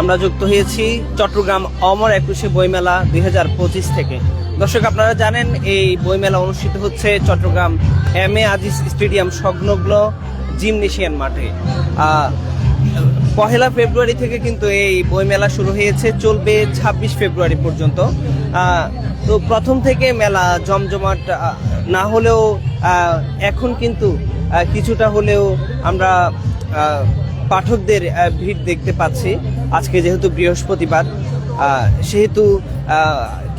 আমরা যুক্ত হয়েছি চট্টগ্রাম অমর একুশে বইমেলা দুই হাজার পঁচিশ থেকে। দর্শক, আপনারা জানেন এই বইমেলা অনুষ্ঠিত হচ্ছে Chittagong M A Aziz stadium সংলগ্ন জিমনেশিয়ান মাঠে। পহেলা ফেব্রুয়ারি থেকে কিন্তু এই বইমেলা শুরু হয়েছে, চলবে ছাব্বিশ ফেব্রুয়ারি পর্যন্ত। তো প্রথম থেকে মেলা জমজমাট না হলেও এখন কিন্তু কিছুটা হলেও আমরা পাঠকদের ভিড় দেখতে পাচ্ছি। আজকে যেহেতু বৃহস্পতিবার সেহেতু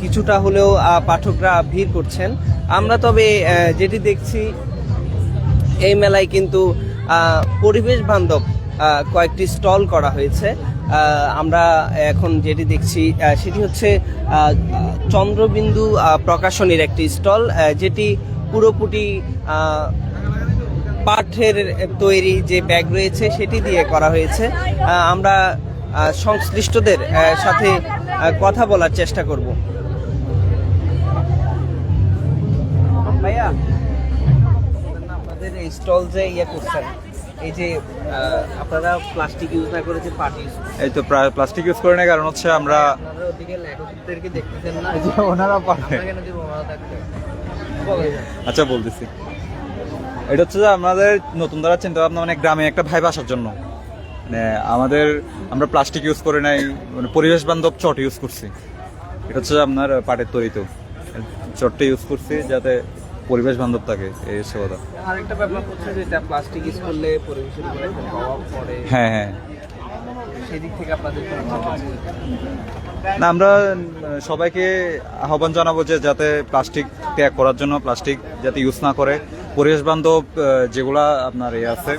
কিছুটা হলেও পাঠকরা ভিড় করছেন। আমরা তবে যেটি দেখছি, এই মেলায় কিন্তু পরিবেশ বান্ধব কয়েকটি স্টল করা হয়েছে। আমরা এখন যেটি দেখছি সেটি হচ্ছে চন্দ্রবিন্দু প্রকাশনীর একটি স্টল যেটি পুরোপুরি পাঠের তৈরি যে ব্যাগ রয়েছে সেটি দিয়ে করা হয়েছে। আমরা সংশ্লিষ্টদের সাথে কথা বলার চেষ্টা করব। ভাইয়া আপনাদের এই স্টল যে ইয়ে করছেন এই যে আপনারা প্লাস্টিক ইউজ না করে যে পাট এই তো প্লাস্টিক ইউজ করে না কারণ হচ্ছে আমরা ওনারা পারে। আচ্ছা বলতেছি। এটা হচ্ছে যে আমাদের নতুন দ্বারা চিন্তা ভাবনা মানে গ্রামে একটা ভাইব আসার জন্য। মানে আমাদের আমরা প্লাস্টিক ইউজ করে নাই মানে পরিবেশ বান্ধব চট ইউজ করছি। এটা হচ্ছে আপনার পাটের তৈরিতেও। চটটা ইউজ করছি যাতে পরিবেশ বান্ধব থাকে এই হচ্ছে কথা আরেকটা ব্যাপার হচ্ছে যে এটা প্লাস্টিক ইউজ করলে পরিবেশের উপরে একটা প্রভাব পড়ে। হ্যাঁ হ্যাঁ। সেদিক থেকে আপনাদের? না আমরা সবাইকে আহ্বান জানাব যে যাতে প্লাস্টিক ত্যাগ করার জন্য প্লাস্টিক যাতে ইউজ না করে। পরিবেশ বান্ধব যেগুলা আপনার এ আছে,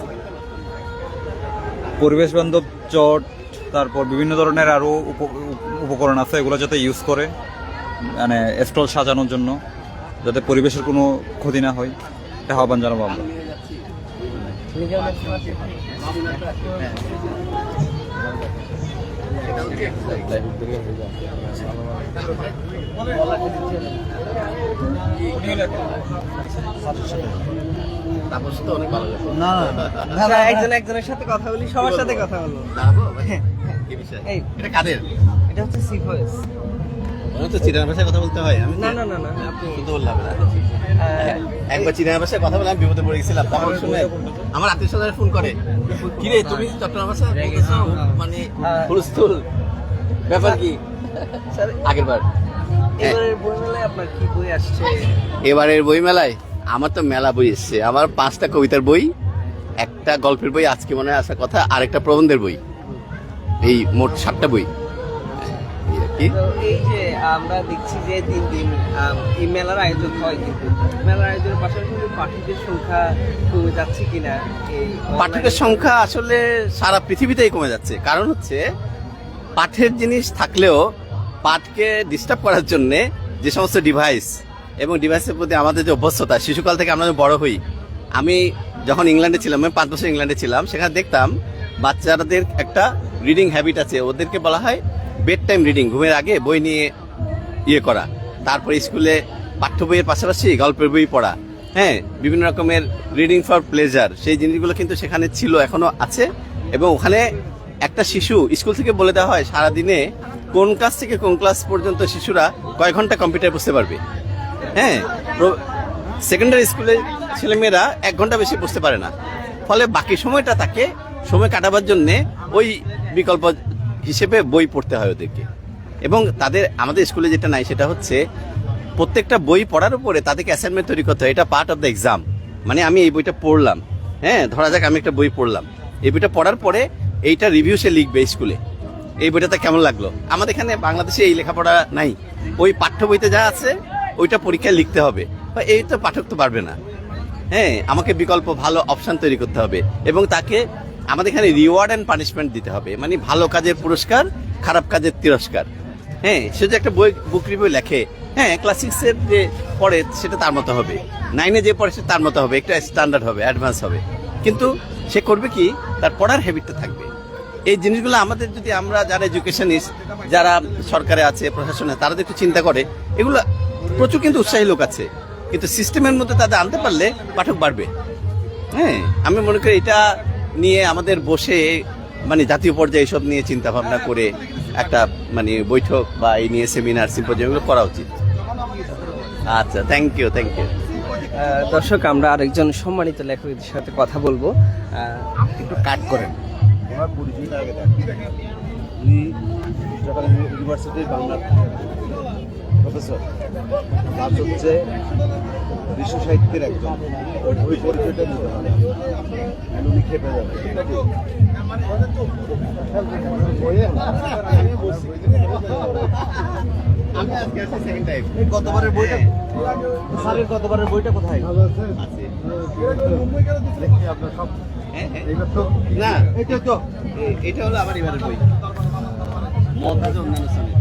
পরিবেশ বান্ধব চট, তারপর বিভিন্ন ধরনের আরও উপ- উপ- উপকরণ আছে এগুলো যাতে ইউজ করে মানে স্টল সাজানোর জন্য, যাতে পরিবেশের কোনো ক্ষতি না হয়। এটা আহ্বান জানাব আমরা। একজন একজনের সাথে কথা বলি সবার সাথে কথা এটা কাদের এটা হচ্ছে তো ভাষায় কথা বলতে হয় আমি না না না না আপনি বললাম না একবার চিনার ভাষায় কথা বলে আমি বিপদে পড়ে গেছিলাম তারপর শুনে আমার আত্মীয় ফোন করে। কি রে তুমি চট্টগ্রাম ভাষা মানে হুলস্থুল। ব্যাপার কি? স্যার আগের বার এবারের বই মেলায় আমার তো মেলা বই এসছে। আমার পাঁচটা কবিতার বই একটা গল্পের বই আজকে মনে হয় আসার কথা আর একটা প্রবন্ধের বই। এই মোট সাতটা বই। এই যে আমরা দেখছি যে দিন দিন এই মেলার আয়োজন হয় কিন্তু। মেলার আয়োজনের পাশাপাশি পাঠকের সংখ্যা কমে যাচ্ছে কিনা? এই পাঠকের সংখ্যা আসলে সারা পৃথিবীতেই কমে যাচ্ছে। কারণ হচ্ছে পাঠের জিনিস থাকলেও পাঠকে ডিস্টার্ব করার জন্য যে সমস্ত ডিভাইস এবং ডিভাইসের প্রতি আমাদের যে অভ্যস্ততা, শিশুকাল থেকে আমরা বড় হই। আমি যখন ইংল্যান্ডে ছিলাম, আমি পাঁচ বছর ইংল্যান্ডে ছিলাম, সেখানে দেখতাম বাচ্চাদের একটা রিডিং হ্যাবিট আছে। ওদেরকে বলা হয় বেড টাইম রিডিং ঘুমের আগে বই নিয়ে ইয়ে করা। তারপরে স্কুলে পাঠ্য বইয়ের পাশাপাশি গল্পের বই পড়া। হ্যাঁ বিভিন্ন রকমের রিডিং ফর প্লেজার সেই জিনিসগুলো কিন্তু সেখানে ছিল, এখনও আছে। এবং ওখানে একটা শিশু স্কুল থেকে বলে দেওয়া হয়, সারাদিনে কোন ক্লাস থেকে কোন ক্লাস পর্যন্ত শিশুরা কয় ঘণ্টা কম্পিউটার বুঝতে পারবে? হ্যাঁ সেকেন্ডারি স্কুলে ছেলেমেয়েরা এক ঘণ্টা বেশি বুঝতে পারে না। ফলে বাকি সময়টা তাকে সময় কাটাবার জন্যে ওই বিকল্প হিসেবে বই পড়তে হয় ওদেরকে। এবং তাদের, আমাদের স্কুলে যেটা নাই, সেটা হচ্ছে প্রত্যেকটা বই পড়ার উপরে তাদেরকে অ্যাসাইনমেন্ট তৈরি করতে হয়। এটা পার্ট অফ দ্য এক্সাম মানে আমি এই বইটা পড়লাম। হ্যাঁ ধরা যাক আমি একটা বই পড়লাম। এই বইটা পড়ার পরে এইটা রিভিউ সে লিখবে স্কুলে। এই বইটাতে কেমন লাগল? আমাদের এখানে বাংলাদেশে এই লেখাপড়া নাই। ওই পাঠ্য বইতে যা আছে, ওইটা পরীক্ষায় লিখতে হবে। এই তো পাঠক তো পারবে না। হ্যাঁ আমাকে বিকল্প ভালো অপশান তৈরি করতে হবে এবং তাকে আমাদের এখানে রিওয়ার্ড অ্যান্ড পানিশমেন্ট দিতে হবে। মানে ভালো কাজের পুরস্কার, খারাপ কাজের তিরস্কার। হ্যাঁ সে যে একটা বই বুক রিভিউ লেখে। হ্যাঁ ক্লাস সিক্সের যে পড়ে, সেটা তার মতো হবে। নাইনে যে পড়ে, সে তার মতো হবে। একটা স্ট্যান্ডার্ড হবে অ্যাডভান্স হবে। কিন্তু সে করবে কি? তার পড়ার হ্যাবিটটা থাকবে। এই জিনিসগুলো আমাদের যদি আমরা যারা এডুকেশনিস্ট যারা সরকারে আছে, প্রশাসনে, তারা একটু চিন্তা করে, এগুলো প্রচুর কিন্তু উৎসাহী লোক আছে। কিন্তু সিস্টেমের মধ্যে তাদের আনতে পারলে পাঠক বাড়বে। হ্যাঁ আমি মনে করি এটা নিয়ে আমাদের বসে মানে জাতীয় পর্যায়ে এসব নিয়ে চিন্তা ভাবনা করে একটা মানে বৈঠক বা এই নিয়ে সেমিনার সিম্পোজিয়ামগুলো করা উচিত। আচ্ছা থ্যাংক ইউ থ্যাংক ইউ দর্শক আমরা আরেকজন সম্মানিত লেখকের সাথে কথা বলব একটু কাট করেন ইউনিভার্সিটির বাংলার প্রফেসর হচ্ছে বিশ্ব সাহিত্যের একজন ওই পরিচয়টা নিতে হবে উনি খেপে আছে আমি আজকে আসছি সেকেন্ড টাইম গতবারের বইটা স্যারের গতবারের বইটা কোথায়? আছে আপনার সব। হ্যাঁ, হ্যাঁ। এইবার তো না। এইটা তো। এটা হলো আমার এবারের বই। মমতাজ অন্যান্য সঙ্গে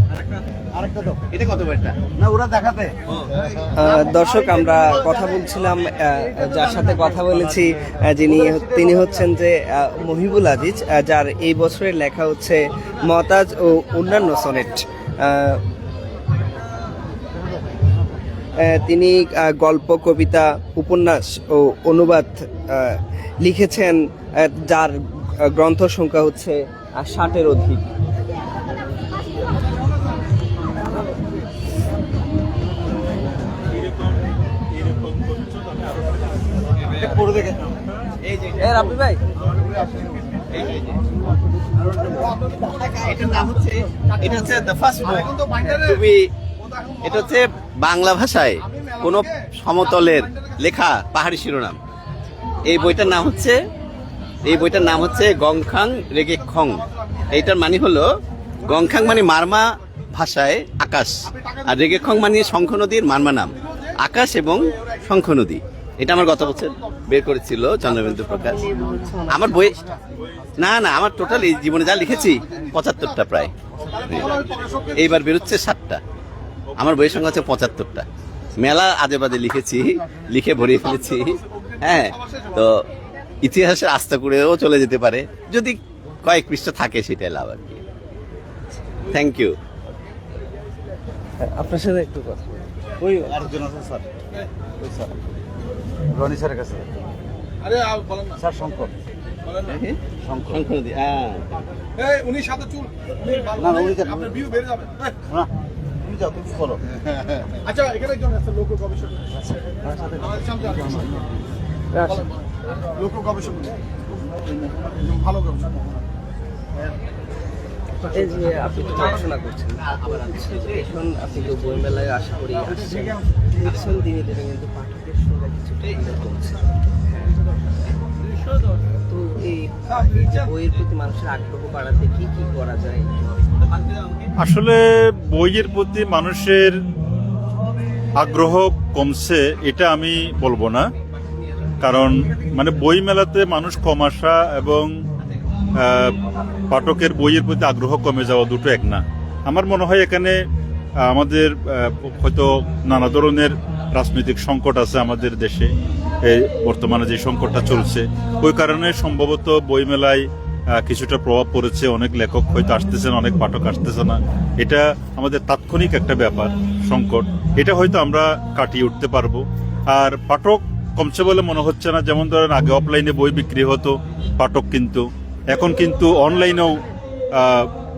আরেকটা? তো এটা কত বইটা? না ওরা দেখাতে। আহ, দর্শক আমরা কথা বলছিলাম যার সাথে কথা বলেছি যিনি তিনি হচ্ছেন যে মহিবুল আজিজ যার এই বছরের লেখা হচ্ছে মতাজ ও অন্যান্য সনেট। তিনি গল্প কবিতা উপন্যাস ও অনুবাদ লিখেছেন যার গ্রন্থ সংখ্যা হচ্ছে ষাটের অধিক। ভাই। এটার নাম হচ্ছে এটা হচ্ছে দ্য ফার্স্ট বুক তুমি এটা হচ্ছে বাংলা ভাষায় কোন সমতলের লেখা পাহাড়ি শিরোনাম। এই বইটার নাম হচ্ছে, এই বইটার নাম হচ্ছে গংখাং রেগে খং। এইটার মানে হলো, গংখাং মানে মারমা ভাষায় আকাশ, আর রেগে খং মানে শঙ্খ নদীর মারমা নাম। আকাশ এবং শঙ্খ নদী। এটা আমার গত বছর বের করেছিল চন্দ্রবিন্দু প্রকাশ। আমার বই না না, আমার টোটাল এই জীবনে যা লিখেছি, পঁচাত্তরটা প্রায়। এইবার বেরোচ্ছে সাতটা। আমার বইয়ের সংখ্যা হচ্ছে পঁচাত্তরটা। মেলা আজে বাজে লিখেছি লিখে ভরিয়ে ফেলেছি। হ্যাঁ তো ইতিহাসের আস্থা করেও চলে যেতে পারে। যদি কয়েক পৃষ্ঠা থাকে সেটাই লাভ আর কি। থ্যাংক ইউ আপনার সাথে একটু কথা ওই আরেকজন আছে স্যার। ওই স্যার। রনি স্যারের কাছে। আরে স্যার শঙ্কর। শঙ্কর। হ্যাঁ। উনি সাদা চুল। না, না, উনি আপনার ভিউ বেড়ে যাবে না। যাও তুমি বলো। আচ্ছা এখানে একজন আছে লোক গবেষক। লোক গবেষক। ভালো গবেষক। এই যে আপনি তো পড়াশোনা করছেন এখন আপনি তো বই মেলায় আশা করি আসছেন। দিনে দিনে কিন্তু পাঠকের সংখ্যা কিছুটা কমছে তো এই এই যে বইয়ের প্রতি মানুষের আগ্রহ বাড়াতে কি কি করা যায়? আসলে বইয়ের প্রতি মানুষের আগ্রহ কমছে, এটা আমি বলব না। কারণ মানে বই মেলাতে মানুষ কম আসা এবং পাঠকের বইয়ের প্রতি আগ্রহ কমে যাওয়া দুটো এক না। আমার মনে হয় এখানে, আমাদের হয়তো নানা ধরনের রাজনৈতিক সংকট আছে আমাদের দেশে। বর্তমানে যে সংকটটা চলছে, ওই কারণে সম্ভবত বইমেলায় কিছুটা প্রভাব পড়েছে, অনেক লেখক হয়তো আসতেছেন, অনেক পাঠক আসতেছে না। এটা আমাদের তাৎক্ষণিক একটা ব্যাপার, সংকট। এটা হয়তো আমরা কাটিয়ে উঠতে পারব। আর পাঠক কমছে বলে মনে হচ্ছে না, যেমন ধরেন আগে অফলাইনে বই বিক্রি হতো, পাঠক কিন্তু। এখন কিন্তু অনলাইনেও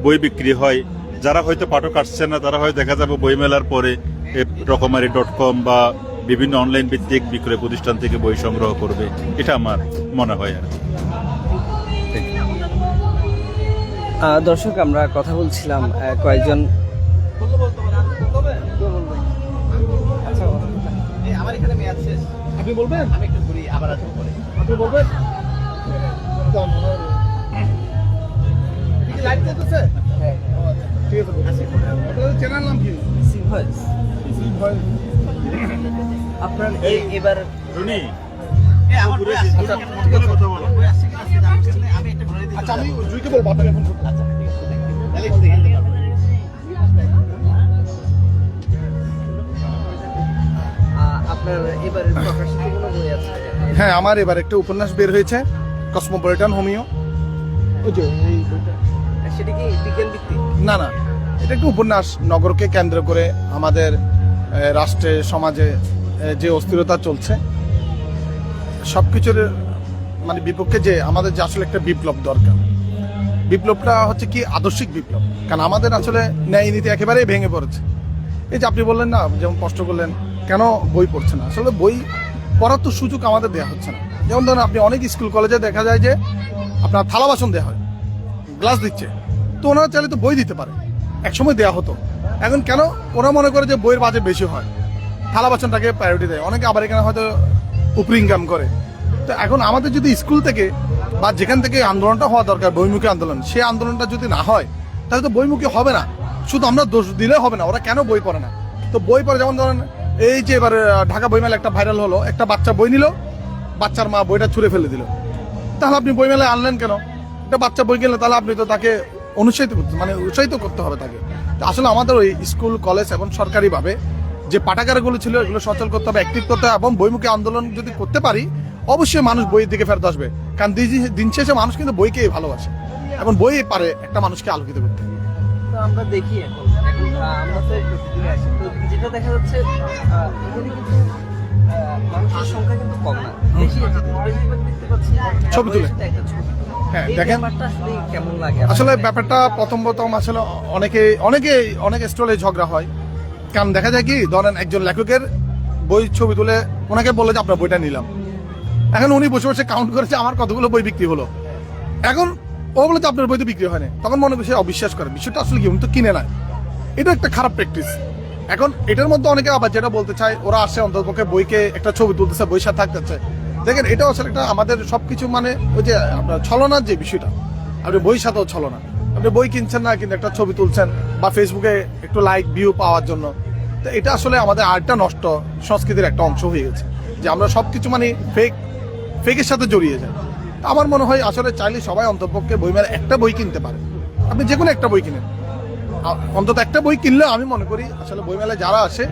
বই বিক্রি হয়। যারা হয়তো পাঠক আসছে না, তারা হয়তো দেখা যাবে বইমেলার পরে রকমারি ডট কম বা বিভিন্ন অনলাইন ভিত্তিক বিক্রয় প্রতিষ্ঠান থেকে বই সংগ্রহ করবে। এটা আমার মনে হয় আর দর্শক আমরা কথা বলছিলাম কয়েকজন আমার এখানে মেয়াদ শেষ। আপনি বলবেন? আমি একটু ঘুরি আবার আসব পরে। আপনি বলবেন? হ্যাঁ, ও, আচ্ছা, ঠিক আছে। বলুন। চ্যানেল নাম কি? আচ্ছা, আমি আচ্ছা জুইকে বলব আচ্ছা ঠিক আছে আপনার এবারের প্রকাশিত কোনো বই আছে? হ্যাঁ আমার এবার একটা উপন্যাস বের হয়েছে কসমোপলিটন হোমিও ওই যে এই বইটা। সেটা কি বিজ্ঞান ভিত্তিক? না না এটা একটা উপন্যাস নগরকে কেন্দ্র করে আমাদের রাষ্ট্রে সমাজে যে অস্থিরতা চলছে সব কিছুর মানে বিপক্ষে যে আমাদের যে আসলে একটা বিপ্লব দরকার। বিপ্লবটা হচ্ছে কি আদর্শিক বিপ্লব। কারণ আমাদের আসলে ন্যায় নীতি একেবারেই ভেঙে পড়েছে। এই যে আপনি বললেন না, যেমন কষ্ট করলেন, কেন বই পড়ছে না? আসলে বই পড়ার তো সুযোগ আমাদের দেওয়া হচ্ছে না। যেমন ধরেন, আপনি অনেক স্কুল, কলেজে দেখা যায় যে আপনার থালা বাসন দেওয়া হয়, গ্লাস দিচ্ছে। তো ওনারা চাইলে তো বই দিতে পারে। একসময় দেওয়া হতো। এখন কেন? ওরা মনে করে যে বইয়ের বাজেট বেশি হয়। থালা বাসনটাকে প্রায়োরিটি দেয়। অনেকে আবার এখানে হয়তো উপরি ইনকাম করে। তো এখন আমাদের যদি স্কুল থেকে বা যেখান থেকে আন্দোলনটা হওয়া দরকার বইমুখী আন্দোলন সেই আন্দোলনটা যদি না হয়, তাহলে তো বইমুখী হবে না। শুধু আমরা দোষ দিলে হবে না, ওরা কেন বই পড়ে না? তো বই পড়ে, যেমন ধরেন এই যে এবার ঢাকা বইমেলা একটা ভাইরাল হলো, একটা বাচ্চা বই নিল, বাচ্চার মা বইটা ছুঁড়ে ফেলে দিল। তাহলে আপনি বইমেলায় আনলেন কেন? একটা বাচ্চা বই কিনলে তাহলে আপনি তো তাকে অনুৎসাহিত করতে মানে উৎসাহিত করতে হবে তাকে। আসলে আমাদের ওই স্কুল, কলেজ এবং সরকারিভাবে যে পাঠাগারগুলো ছিল এগুলো সচল করতে হবে অ্যাক্টিভ করতে হবে এবং বইমুখী আন্দোলন যদি করতে পারি অবশ্যই মানুষ বইয়ের দিকে ফেরত আসবে। কারণ দিন- শেষে মানুষ কিন্তু বইকেই ভালোবাসে। এবং বই পারে একটা মানুষকে আলোকিত করতে। আমরা দেখি এখন। আমরা তো যেটা দেখা যাচ্ছে মানুষের সংখ্যা কিন্তু কম না। ছবি তুলে। হ্যাঁ, দেখেন। আসলে ব্যাপারটা প্রথম প্রথম আসলে অনেকে অনেকে অনেক স্টলে ঝগড়া হয়। কারণ দেখা যায় কি, ধরেন একজন লেখকের বই, ছবি তুলে ওনাকে বলে যে, আপনার বইটা নিলাম। এখন উনি বসে বসে কাউন্ট করেছে, আমার কতগুলো বই বিক্রি হলো? এখন ও বলে যে, আপনার বই তো বিক্রি হয়নি তখন মনে করছে অবিশ্বাস করে। বিষয়টা আসলে কি, উনি তো কিনে নেয়। এটা একটা খারাপ প্র্যাকটিস এখন এটার মধ্যে অনেকে আবার যেটা বলতে চায়, ওরা আসে অন্ততপক্ষে বইকে একটা ছবি তুলতেছে, বই সাথে থাকতেছে দেখেন এটা আসলে একটা আমাদের সবকিছু মানে ওই যে, আপনার ছলনার যে বিষয়টা, আপনি বই সাথেও ছলনা। আপনি বই কিনছেন না, কিন্তু একটা ছবি তুলছেন বা ফেসবুকে একটু লাইক ভিউ পাওয়ার জন্য। তো এটা আসলে আমাদের আর্টটা নষ্ট, সংস্কৃতির একটা অংশ হয়ে গেছে। যে আমরা সব কিছু মানে ফেক ফেকের সাথে জড়িয়ে তা আমার মনে হয় আসলে চাইলে সবাই অন্তপক্ষে বইমেলা একটা বই কিনতে পারে। আপনি যে কোনো একটা বই কিনেন। অন্তত একটা বই কিনলে আমি মনে করি আসলে বইমেলায় যারা আসে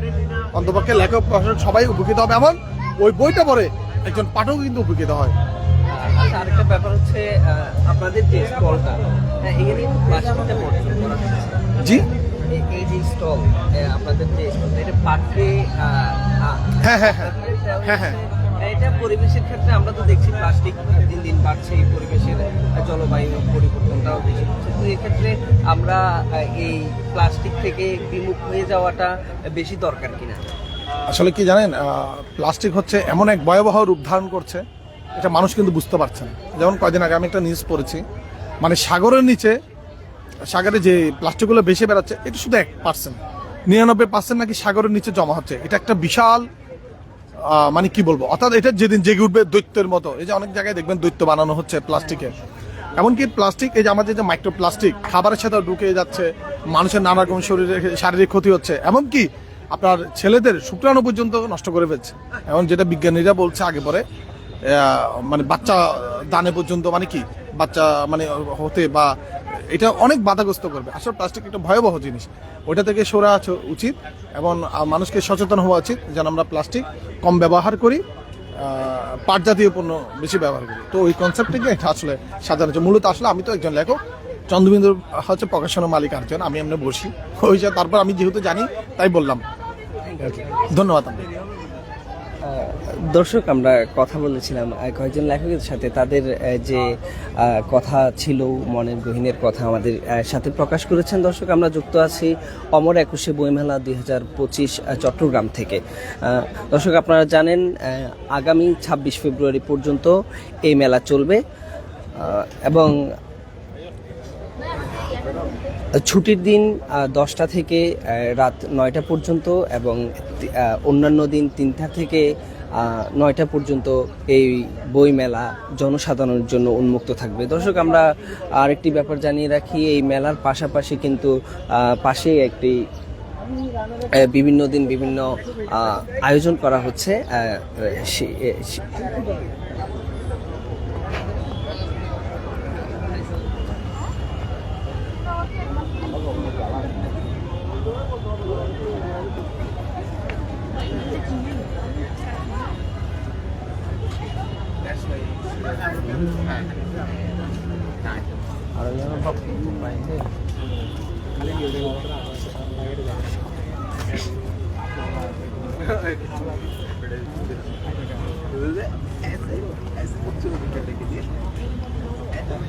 অন্তপক্ষে লেখক সবাই উপকৃত হবে। এমন ওই বইটা পড়ে একজন পাঠক কিন্তু উপকৃত হয়। আচ্ছা আরেকটা ব্যাপার হচ্ছে আপনাদের যে স্টলটা এখানে কিন্তু প্লাস্টিকটা বর্জন করা জি এই- যে স্টল আপনাদের যে স্টল এটা পাটে হ্যাঁ, হ্যাঁ, হ্যাঁ। হ্যাঁ, হ্যাঁ। এটা পরিবেশের ক্ষেত্রে আমরা তো দেখছি প্লাস্টিক দিন দিন বাড়ছে এই পরিবেশের জলবায়ু পরিবর্তনটাও বেশি হচ্ছে তো এক্ষেত্রে আমরা এই প্লাস্টিক থেকে বিমুখ হয়ে যাওয়াটা বেশি দরকার কিনা আসলে কি জানেন প্লাস্টিক হচ্ছে এমন এক ভয়াবহ রূপ ধারণ করছে এটা মানুষ কিন্তু বুঝতে পারছে না। যেমন কয়দিন আগে আমি একটা নিউজ পড়েছি মানে সাগরের নিচে, সাগরে যে প্লাস্টিকগুলো বেশি বেড়াচ্ছে, এটা শুধু এক পার্সেন্ট নিরানব্বই পার্সেন্ট নাকি সাগরের নিচে জমা হচ্ছে। এটা একটা বিশাল মানে কি বলব, অর্থাৎ এটা যেদিন জেগে উঠবে দৈত্যের মতো। এই যে অনেক জায়গায় দেখবেন দৈত্য বানানো হচ্ছে প্লাস্টিকের এমনকি প্লাস্টিক এই যে আমাদের যে মাইক্রো প্লাস্টিক খাবারের সাথে ঢুকে যাচ্ছে, মানুষের নানা রকম শরীরে, শারীরিক ক্ষতি হচ্ছে। এমনকি আপনার ছেলেদের শুক্রাণু পর্যন্ত নষ্ট করে ফেলছে। এখন যেটা বিজ্ঞানীরা বলছে আগে পরে মানে বাচ্চা দানে পর্যন্ত মানে কি বাচ্চা মানে হতে বা এটা অনেক বাধাগ্রস্ত করবে। আসলে প্লাস্টিক একটা ভয়াবহ জিনিস। ওইটা থেকে সরে উচিত এবং মানুষকে সচেতন হওয়া উচিত যেন আমরা প্লাস্টিক কম ব্যবহার করি পাট জাতীয় পণ্য বেশি ব্যবহার করি। তো ওই কনসেপ্ট থেকে এটা আসলে সাজানো হচ্ছে। মূলত আসলে আমি তো একজন লেখক চন্দ্রবিন্দুর হচ্ছে প্রকাশনা মালিক একজন আমি এমনি বসি। ওই যে তারপর আমি যেহেতু জানি তাই বললাম। ধন্যবাদ আপনাকে। দর্শক, আমরা কথা বলেছিলাম কয়েকজন লেখকের সাথে। তাদের যে কথা ছিল, মনের গহীনের কথা আমাদের সাথে প্রকাশ করেছেন। দর্শক, আমরা যুক্ত আছি অমর একুশে বইমেলা দুই হাজার পঁচিশ চট্টগ্রাম থেকে। দর্শক, আপনারা জানেন আগামী ছাব্বিশ ফেব্রুয়ারি পর্যন্ত এই মেলা চলবে। এবং ছুটির দিন দশটা থেকে রাত নয়টা পর্যন্ত এবং অন্যান্য দিন তিনটা থেকে নয়টা পর্যন্ত এই বই মেলা জনসাধারণের জন্য উন্মুক্ত থাকবে। দর্শক, আমরা আরেকটি ব্যাপার জানিয়ে রাখি, এই মেলার পাশাপাশি কিন্তু পাশে একটি বিভিন্ন দিন বিভিন্ন আয়োজন করা হচ্ছে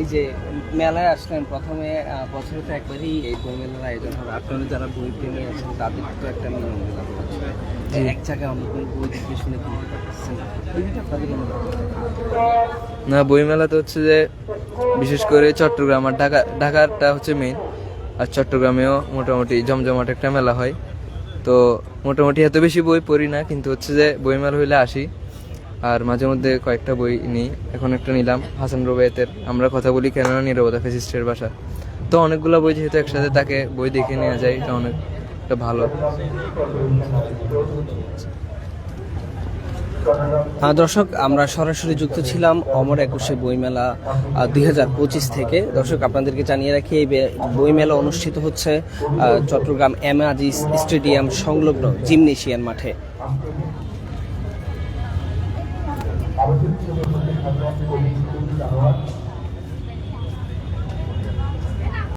এই যে মেলায় আসলেন প্রথমে বছরে তো একবারই এই বই মেলার আয়োজন হবে। আপনারা যারা বই প্রেমী আছেন তাদের তো একটা মিলন মেলা হচ্ছে। এক জায়গায় অন্য কোনো বই দেখে শুনে কিনতে পারতেছেন বইটা আপনাদের কেন হচ্ছে যে বিশেষ করে চট্টগ্রাম আর ঢাকা ঢাকারটা হচ্ছে মেইন আর চট্টগ্রামেও মোটামুটি জমজমাট একটা মেলা হয়। তো মোটামুটি এত বেশি বই পড়ি না কিন্তু হচ্ছে যে বইমেলা হইলে আসি। আর মাঝে মধ্যে কয়েকটা বই নিই। এখন একটা নিলাম, হাসান রুবাইতের আমরা কথা বলি কেননা নিরবতা ফেসিস্টের বাসা তো অনেকগুলো বই যেহেতু একসাথে তাকে বই দেখে নেওয়া যায়, এটা অনেকটা ভালো। দর্শক, আমরা সরাসরি যুক্ত ছিলাম অমর একুশে বইমেলা দুই হাজার পঁচিশ থেকে। দর্শক, আপনাদেরকে জানিয়ে রাখি, এই বইমেলা অনুষ্ঠিত হচ্ছে চট্টগ্রাম এম আজিজ স্টেডিয়াম সংলগ্ন জিমনেশিয়ান মাঠে।